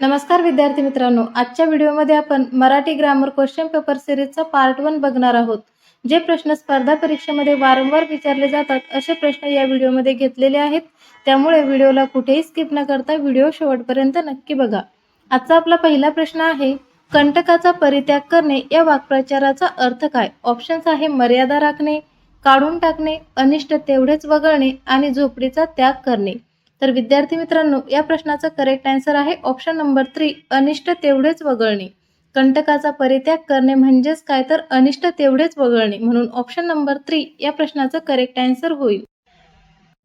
नमस्कार विद्यार्थी मित्रांनो आजच्या व्हिडिओमध्ये आपण मराठी ग्रामर क्वेश्चन पेपर सिरीजचा पार्ट वन बघणार आहोत. जे प्रश्न स्पर्धा परीक्षेमध्ये वारंवार विचारले जातात असे प्रश्न या व्हिडिओमध्ये घेतलेले आहेत. त्यामुळे व्हिडिओला कुठेही स्किप न करता व्हिडिओ शेवटपर्यंत नक्की बघा. आजचा आपला पहिला प्रश्न आहे कंटकाचा परित्याग करणे या वाक्प्रचाराचा अर्थ काय? ऑप्शन्स आहे मर्यादा राखणे काढून टाकणे अनिष्ट तेवढेच वगळणे आणि झोपडीचा त्याग करणे. तर विद्यार्थी मित्रांनो या प्रश्नाचं करेक्ट आन्सर आहे ऑप्शन नंबर थ्री अनिष्ट तेवढेच वगळणे. कंटकाचा परित्याग करणे म्हणजेच काय? तर अनिष्ट तेवढेच वगळणे. म्हणून ऑप्शन नंबर थ्री या प्रश्नाचं करेक्ट आन्सर होईल.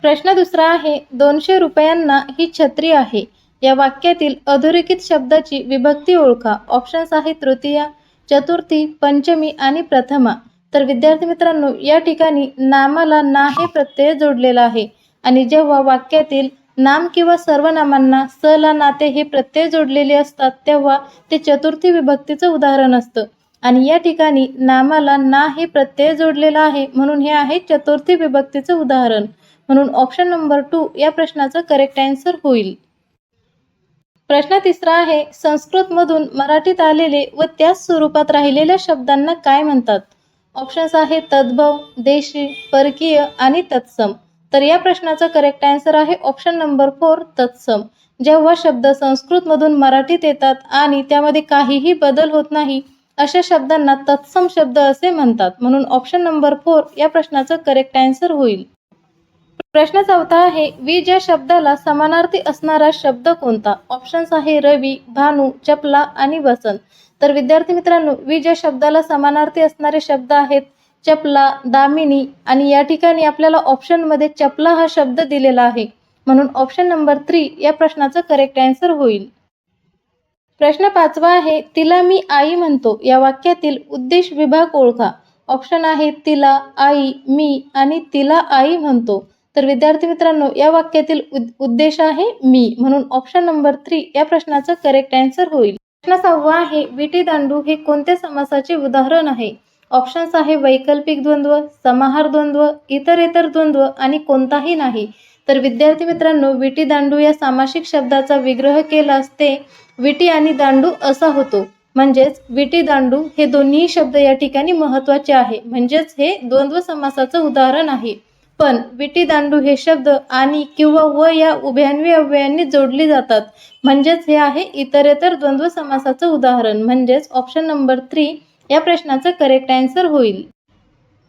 प्रश्न दुसरा आहे दोनशे रुपयांना ही छत्री आहे. या वाक्यातील अधोरेखित शब्दाची विभक्ती ओळखा. ऑप्शन्स आहे तृतीया चतुर्थी पंचमी आणि प्रथमा. तर विद्यार्थी मित्रांनो या ठिकाणी नामाला ना हे प्रत्यय जोडलेला आहे. आणि जेव्हा वाक्यातील नाम किंवा सर्वनामांना स ला नाते हे प्रत्यय जोडलेले असतात तेव्हा ते चतुर्थी विभक्तीचं उदाहरण असतं. आणि या ठिकाणी नामाला ना हे प्रत्यय जोडलेला आहे म्हणून हे आहे चतुर्थी विभक्तीचं उदाहरण. म्हणून ऑप्शन नंबर टू या प्रश्नाचं करेक्ट आन्सर होईल. प्रश्न तिसरा आहे संस्कृतमधून मराठीत आलेले व त्याच स्वरूपात राहिलेल्या शब्दांना काय म्हणतात? ऑप्शन्स आहे तद्भव देशी परकीय आणि तत्सम. तर या प्रश्नाचा करेक्ट आन्सर आहे ऑप्शन नंबर फोर तत्सम. जेव्हा शब्द संस्कृतमधून मराठीत येतात आणि त्यामध्ये काहीही बदल होत नाही अशा शब्दांना तत्सम शब्द असे म्हणतात. म्हणून ऑप्शन नंबर फोर या प्रश्नाचं करेक्ट आन्सर होईल. प्रश्न चौथा आहे वीज या शब्दाला समानार्थी असणारा शब्द कोणता? ऑप्शन्स आहे रवी भानू चपला आणि वसंत. तर विद्यार्थी मित्रांनो वीज या शब्दाला समानार्थी असणारे शब्द आहेत चपला दामिनी आणि या ठिकाणी आपल्याला ऑप्शनमध्ये चपला हा शब्द दिलेला आहे. म्हणून ऑप्शन नंबर थ्री या प्रश्नाचं करेक्ट आन्सर होईल. प्रश्न पाचवा आहे तिला मी आई म्हणतो. या वाक्यातील उद्देश विभाग ओळखा. ऑप्शन आहे तिला आई मी आणि तिला आई म्हणतो. तर विद्यार्थी मित्रांनो या वाक्यातील उद्देश आहे मी. म्हणून ऑप्शन नंबर थ्री या प्रश्नाचं करेक्ट आन्सर होईल. प्रश्न सहावा आहे विटी दांडू हे कोणत्या समासाचे उदाहरण आहे? ऑप्शन्स आहे वैकल्पिक द्वंद्व समाहार द्वंद्व इतर इतर द्वंद्व आणि कोणताही नाही. तर विद्यार्थी मित्रांनो विटी दांडू या सामासिक शब्दाचा विग्रह केलास ते विटी आणि दांडू असा होतो. म्हणजेच विटी दांडू हे दोन्ही शब्द या ठिकाणी महत्त्वाचे आहे. म्हणजेच हे द्वंद्व समासाचं उदाहरण आहे. पण विटी दांडू हे शब्द आणि किंवा व या उभ्यान्वी अव्ययांनी जोडली जातात. म्हणजेच हे आहे इतरेतर द्वंद्व समासाचं उदाहरण. म्हणजेच ऑप्शन नंबर थ्री या प्रश्नाचं करेक्ट आन्सर होईल.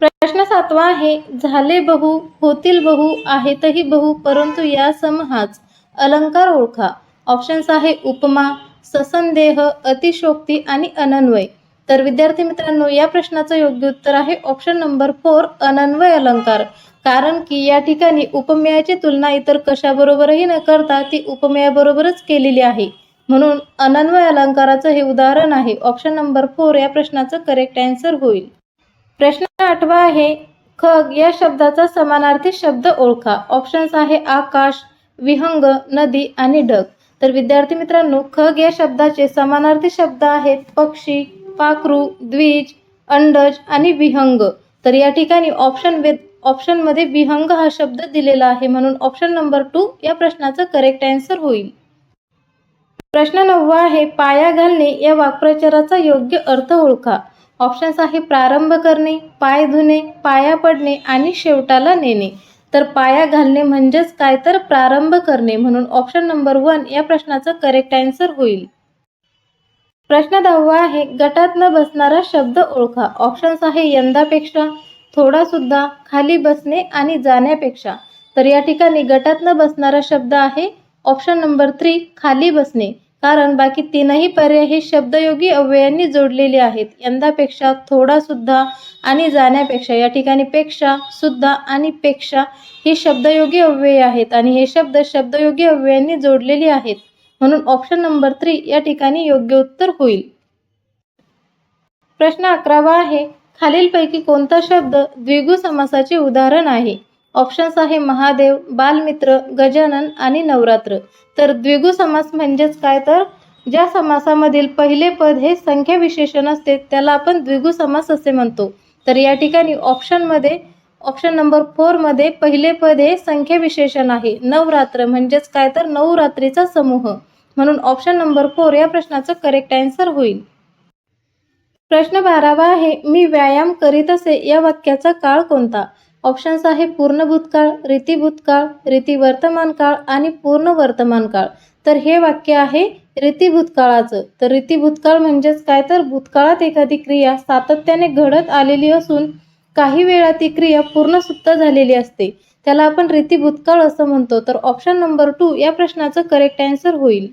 प्रश्न सातवा आहे झाले बहु होतील बहु आहेतही बहु परंतु या समहाच अलंकार ओळखा. ऑप्शन्स आहे उपमा ससंदेह अतिशोक्ती आणि अनन्वय. तर विद्यार्थी मित्रांनो या प्रश्नाचं योग्य उत्तर आहे ऑप्शन नंबर फोर अनन्वय अलंकार. कारण की या ठिकाणी उपमेयाची तुलना इतर कशाबरोबरही न करता ती उपमेयाबरोबरच केलेली आहे. म्हणून अनन्वय अलंकाराचं हे उदाहरण आहे. ऑप्शन नंबर फोर या प्रश्नाचं करेक्ट आन्सर होईल. प्रश्न आठवा आहे खग या शब्दाचा समानार्थी शब्द ओळखा. ऑप्शन्स आहे आकाश विहंग नदी आणि ढग. तर विद्यार्थी मित्रांनो खग या शब्दाचे समानार्थी शब्द आहेत पक्षी पाखरू द्विज अंडज आणि विहंग. तर या ठिकाणी ऑप्शन ऑप्शनमध्ये विहंग हा शब्द दिलेला आहे म्हणून ऑप्शन नंबर टू या प्रश्नाचं करेक्ट आन्सर होईल. प्रश्न नववा आहे पाया घालणे या वाक्प्रचाराचा योग्य अर्थ ओळखा. ऑप्शन्स आहे प्रारंभ करणे पाय धुणे पाया पडणे आणि शेवटाला नेणे. तर पाया घालणे म्हणजेच काय? तर प्रारंभ करणे म्हणून ऑप्शन नंबर वन या प्रश्नाचं करेक्ट आन्सर होईल. प्रश्न दहावा आहे गटात न बसणारा शब्द ओळखा. ऑप्शन्स आहे यंदापेक्षा थोडा सुद्धा खाली बसणे आणि जाण्यापेक्षा. तर या ठिकाणी गटात न बसणारा शब्द आहे ऑप्शन नंबर थ्री खाली बसणे. कारण बाकी तीनही पर्याय हे शब्दयोगी अव्ययांनी जोडलेले आहेत. यंदापेक्षा थोडा सुद्धा आणि जाण्यापेक्षा या ठिकाणी पेक्षा सुद्धा आणि पेक्षा ही शब्दयोगी अव्यय आहेत आणि हे शब्द शब्दयोगी अव्ययांनी जोडलेले आहेत. म्हणून ऑप्शन नंबर थ्री या ठिकाणी योग्य उत्तर होईल. प्रश्न अकरावा आहे खालीलपैकी कोणता शब्द द्विगु समासाचे उदाहरण आहे? ऑप्शन्स आहे महादेव बालमित्र गजानन आणि नवरात्र. तर द्विगु समास म्हणजेच काय? तर ज्या समासामधील पहिले पद हे संख्या विशेषण असते त्याला आपण द्विगु समास असे म्हणतो. तर या ठिकाणी ऑप्शनमध्ये ऑप्शन नंबर फोरमध्ये पहिले पद हे संख्या विशेषण आहे. नवरात्र म्हणजेच काय? तर नऊ रात्रीचा समूह. म्हणून ऑप्शन नंबर फोर या प्रश्नाचं करेक्ट आन्सर होईल. प्रश्न बारावा आहे मी व्यायाम करीत असे या वाक्याचा काळ कोणता? ऑप्शन्स आहे पूर्ण भूतकाळ रीती भूतकाळ रीती वर्तमान काळ आणि पूर्ण वर्तमान काळ. तर हे वाक्य आहे रीती भूतकाळाचं. तर रीती भूतकाळ म्हणजेच काय? तर भूतकाळात एखादी क्रिया सातत्याने घडत आलेली असून काही वेळा ती क्रिया पूर्ण झालेली असते. त्याला आपण रीती भूतकाळ असं म्हणतो. तर ऑप्शन नंबर टू या प्रश्नाचं करेक्ट आन्सर होईल.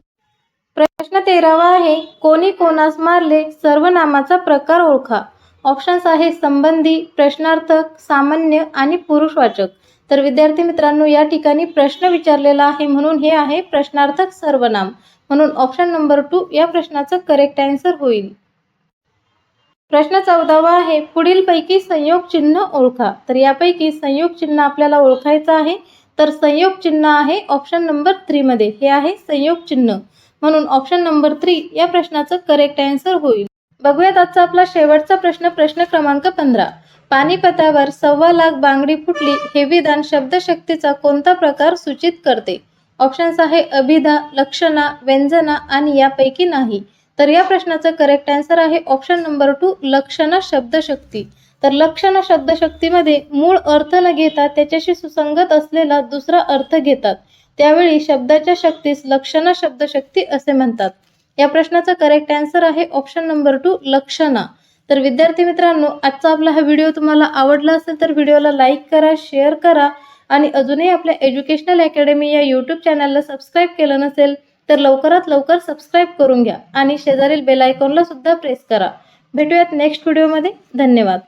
प्रश्न तेरावा आहे कोणी कोणास मारले? सर्वनामाचा प्रकार ओळखा. ऑप्शन्स आहे संबंधी प्रश्नार्थक सामान्य आणि पुरुषवाचक. तर विद्यार्थी मित्रांनो या ठिकाणी प्रश्न विचारलेला आहे म्हणून हे आहे प्रश्नार्थक सर्वनाम. म्हणून ऑप्शन नंबर टू या प्रश्नाचं करेक्ट आन्सर होईल. प्रश्न चौदावा आहे पुढीलपैकी संयोग चिन्ह ओळखा. तर यापैकी संयोग चिन्ह आपल्याला ओळखायचं आहे. तर संयोग चिन्ह आहे ऑप्शन नंबर थ्रीमध्ये हे आहे संयोग चिन्ह. म्हणून ऑप्शन नंबर थ्री या प्रश्नाचं करेक्ट आन्सर होईल. बघूयात आजचा आपला शेवटचा प्रश्न प्रश्न क्रमांक पंधरा. पानिपतावर सव्वा लाख बांगडी फुटली हे विधान शब्दशक्तीचा कोणता प्रकार सूचित करते? ऑप्शन्स आहे अभिधा लक्षणा व्यंजना आणि यापैकी नाही. तर या प्रश्नाचं करेक्ट आन्सर आहे ऑप्शन नंबर टू लक्षणा शब्दशक्ती. तर लक्षणा शब्दशक्तीमध्ये मूळ अर्थ न घेता त्याच्याशी सुसंगत असलेला दुसरा अर्थ घेतात. त्यावेळी शब्दाच्या शक्तीस लक्षणा शब्दशक्ती असे म्हणतात. या प्रश्नाचा करेक्ट आन्सर आहे ऑप्शन नंबर टू लक्षणा. तर विद्यार्थी मित्रांनो आजचा आपला हा व्हिडिओ तुम्हाला आवडला असेल तर व्हिडिओला लाईक करा शेअर करा आणि अजूनही आपल्या एज्युकेशनल अकॅडमी या यूट्यूब चॅनलला सबस्क्राईब केलं नसेल तर लवकरात लवकर सबस्क्राईब करून घ्या आणि शेजारील बेल आयकॉनला सुद्धा प्रेस करा. भेटूयात नेक्स्ट व्हिडिओमध्ये धन्यवाद.